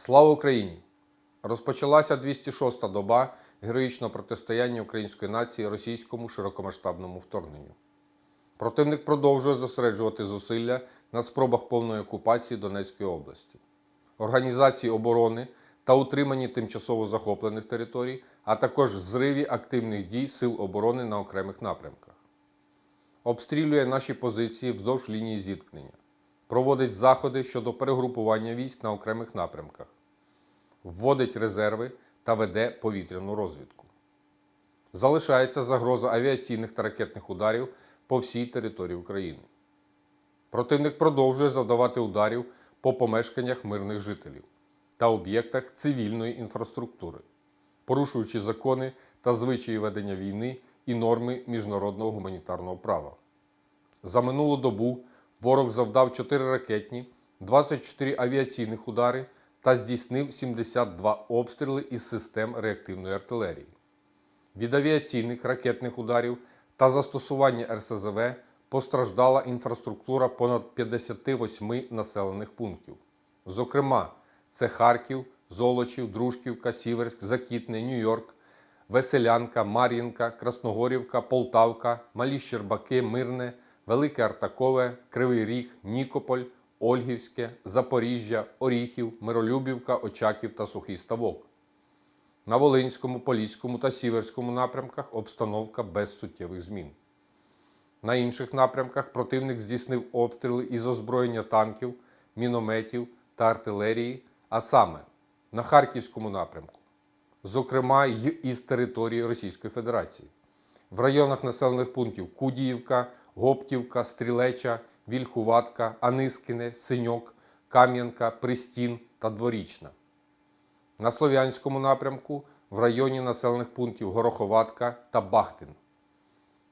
Слава Україні! Розпочалася 206-та доба героїчного протистояння української нації російському широкомасштабному вторгненню. Противник продовжує зосереджувати зусилля на спробах повної окупації Донецької області, організації оборони та утриманні тимчасово захоплених територій, а також зриві активних дій Сил оборони на окремих напрямках. Обстрілює наші позиції вздовж лінії зіткнення, проводить заходи щодо перегрупування військ на окремих напрямках, вводить резерви та веде повітряну розвідку. Залишається загроза авіаційних та ракетних ударів по всій території України. Противник продовжує завдавати ударів по помешканнях мирних жителів та об'єктах цивільної інфраструктури, порушуючи закони та звичаї ведення війни і норми міжнародного гуманітарного права. За минулу добу ворог завдав 4 ракетні, 24 авіаційних удари та здійснив 72 обстріли із систем реактивної артилерії. Від авіаційних ракетних ударів та застосування РСЗВ постраждала інфраструктура понад 58 населених пунктів. Зокрема, це Харків, Золочів, Дружківка, Сіверськ, Закітне, Нью-Йорк, Веселянка, Мар'їнка, Красногорівка, Полтавка, Малі Щербаки, Мирне, Велике Артакове, Кривий Ріг, Нікополь, Ольгівське, Запоріжжя, Оріхів, Миролюбівка, Очаків та Сухий Ставок. На Волинському, Поліському та Сіверському напрямках обстановка без суттєвих змін. На інших напрямках противник здійснив обстріли із озброєння танків, мінометів та артилерії, а саме на Харківському напрямку, зокрема й із території Російської Федерації, в районах населених пунктів Кудіївка, Гоптівка, Стрілеча, Вільхуватка, Анискине, Синьок, Кам'янка, Пристін та Дворічна. На Слов'янському напрямку в районі населених пунктів Гороховатка та Бахтин.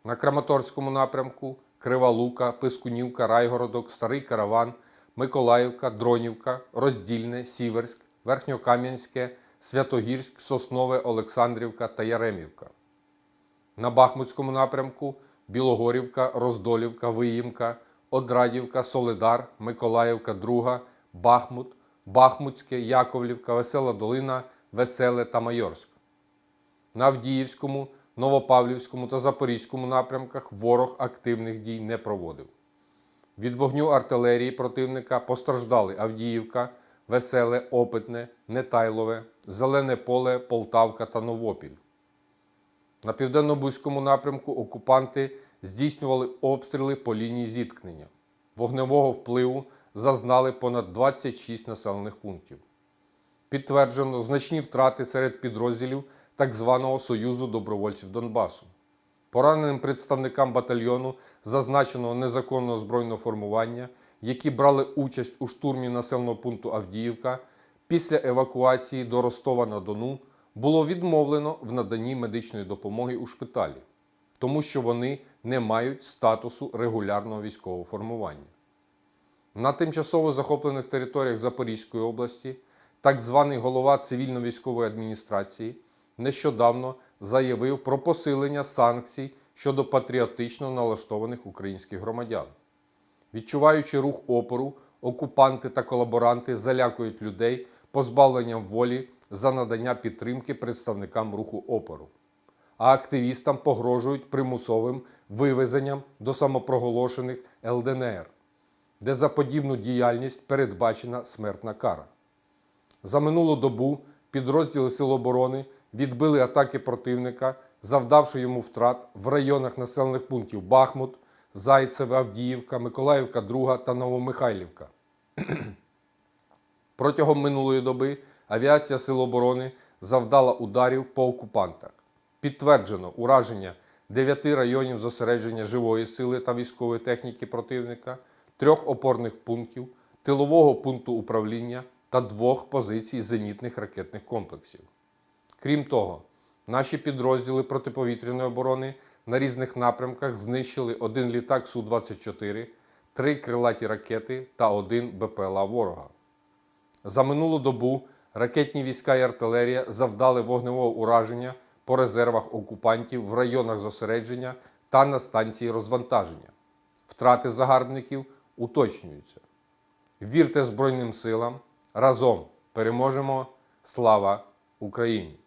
На Краматорському напрямку Крива Лука, Пискунівка, Райгородок, Старий Караван, Миколаївка, Дронівка, Роздільне, Сіверськ, Верхньокам'янське, Святогірськ, Соснове, Олександрівка та Яремівка. На Бахмутському напрямку Білогорівка, Роздолівка, Виїмка, Одрадівка, Солидар, Миколаївка, Друга, Бахмут, Бахмутське, Яковлівка, Весела Долина, Веселе та Майорськ. На Авдіївському, Новопавлівському та Запорізькому напрямках ворог активних дій не проводив. Від вогню артилерії противника постраждали Авдіївка, Веселе, Опитне, Нетайлове, Зелене поле, Полтавка та Новопіль. На південно-бузькому напрямку окупанти здійснювали обстріли по лінії зіткнення. Вогневого впливу зазнали понад 26 населених пунктів. Підтверджено значні втрати серед підрозділів так званого Союзу добровольців Донбасу. Пораненим представникам батальйону зазначеного незаконного збройного формування, які брали участь у штурмі населеного пункту Авдіївка, після евакуації до Ростова на Дону було відмовлено в наданні медичної допомоги у шпиталі, тому що вони не мають статусу регулярного військового формування. На тимчасово захоплених територіях Запорізької області так званий голова цивільно-військової адміністрації нещодавно заявив про посилення санкцій щодо патріотично налаштованих українських громадян. Відчуваючи рух опору, окупанти та колаборанти залякують людей позбавленням волі за надання підтримки представникам руху опору, а активістам погрожують примусовим вивезенням до самопроголошених ЛДНР, де за подібну діяльність передбачена смертна кара. За минулу добу підрозділи Сил оборони відбили атаки противника, завдавши йому втрат в районах населених пунктів Бахмут, Зайцеве, Авдіївка, Миколаївка, Друга та Новомихайлівка. Протягом минулої доби авіація Сил оборони завдала ударів по окупантах. Підтверджено ураження 9 районів зосередження живої сили та військової техніки противника, трьох опорних пунктів, тилового пункту управління та двох позицій зенітних ракетних комплексів. Крім того, наші підрозділи протиповітряної оборони на різних напрямках знищили один літак Су-24, три крилаті ракети та один БПЛА ворога. За минулу добу ракетні війська і артилерія завдали вогневого ураження по резервах окупантів в районах зосередження та на станції розвантаження. Втрати загарбників уточнюються. Вірте Збройним силам разом Переможемо! Слава Україні!